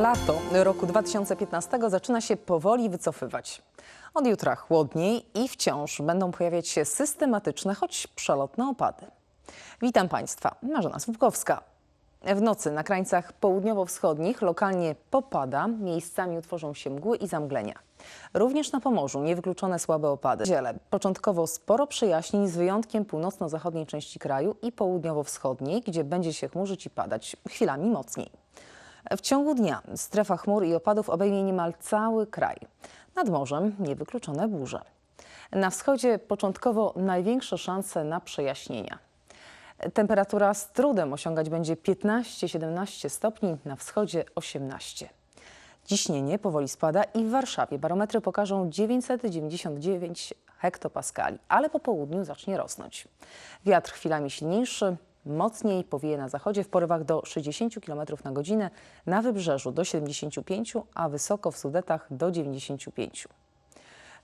Lato roku 2015 zaczyna się powoli wycofywać. Od jutra chłodniej i wciąż będą pojawiać się systematyczne, choć przelotne opady. Witam Państwa, Marzena Słupkowska. W nocy na krańcach południowo-wschodnich lokalnie popada, miejscami utworzą się mgły i zamglenia. Również na Pomorzu niewykluczone słabe opady. W Ziele początkowo sporo przejaśnień z wyjątkiem północno-zachodniej części kraju i południowo-wschodniej, gdzie będzie się chmurzyć i padać, chwilami mocniej. W ciągu dnia strefa chmur i opadów obejmie niemal cały kraj. Nad morzem niewykluczone burze. Na wschodzie początkowo największe szanse na przejaśnienia. Temperatura z trudem osiągać będzie 15-17 stopni, na wschodzie 18. Ciśnienie powoli spada i w Warszawie barometry pokażą 999 hektopaskali, ale po południu zacznie rosnąć. Wiatr chwilami silniejszy, mocniej powieje na zachodzie w porywach do 60 km na godzinę, na wybrzeżu do 75, a wysoko w Sudetach do 95.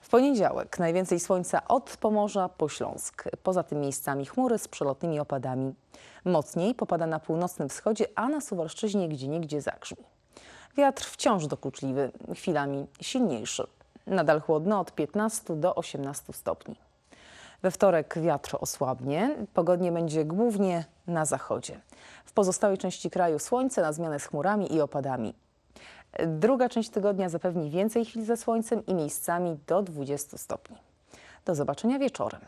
W poniedziałek najwięcej słońca od Pomorza po Śląsk. Poza tym miejscami chmury z przelotnymi opadami. Mocniej popada na północnym wschodzie, a na Suwalszczyźnie gdzieniegdzie zagrzmi. Wiatr wciąż dokuczliwy, chwilami silniejszy. Nadal chłodno od 15 do 18 stopni. We wtorek wiatr osłabnie, pogodnie będzie głównie na zachodzie. W pozostałej części kraju słońce na zmianę z chmurami i opadami. Druga część tygodnia zapewni więcej chwil ze słońcem i miejscami do 20 stopni. Do zobaczenia wieczorem.